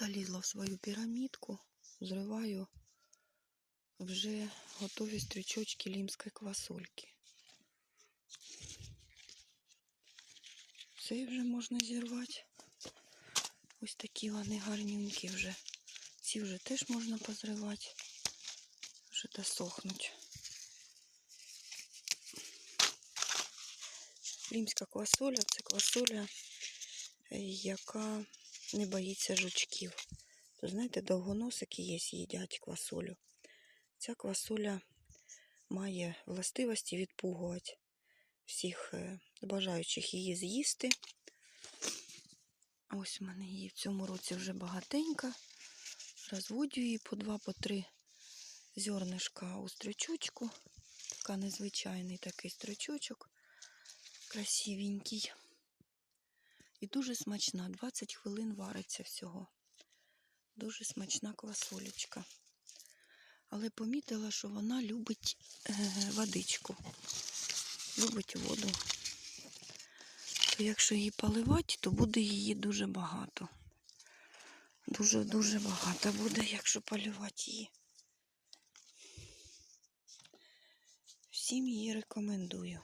Залізла в свою пірамідку, зриваю вже готові стрічочки лімської квасольки. Цей вже можна зірвати. Ось такі вони гарненькі вже. Ці вже теж можна позривати. Вже досохнуть. Римська квасоля це квасоля, яка не боїться жучків. То знаєте, довгоносики є, їдять квасолю. Ця квасоля має властивості відпугувати всіх е, бажаючих її з'їсти. Ось у мене її в цьому році вже багатенько. Розводю її по два, по три зернишка у стрючочку. Така незвичайний такий стрючочок. Красивенький. І дуже смачна. 20 хвилин вариться всього. Дуже смачна квасолечка. Але помітила, що вона любить е, водичку. Любить воду. То якщо її поливати, то буде її дуже багато. Дуже-дуже багато буде, якщо полювати її. Всім її рекомендую.